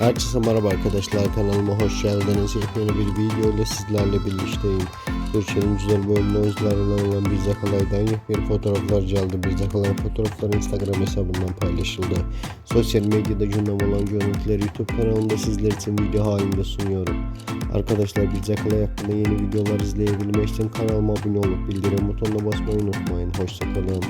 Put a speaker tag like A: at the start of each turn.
A: Herkese merhaba arkadaşlar kanalıma hoş geldiniz. Yepyeni bir video ile sizlerle birlikteyim. Türkiye'nin güzel bölümlü oyuncularından olan bir Zakalay'dan yepyeni fotoğraflar geldi. Bir Zakalay fotoğrafları Instagram hesabından paylaşıldı. Sosyal medyada gündem olan görüntüleri YouTube kanalında sizler için video halinde sunuyorum. Arkadaşlar bir Zakalay hakkında yeni videolar izleyebilmek için kanalıma abone olup bildirim butonuna basmayı unutmayın. Hoşçakalın.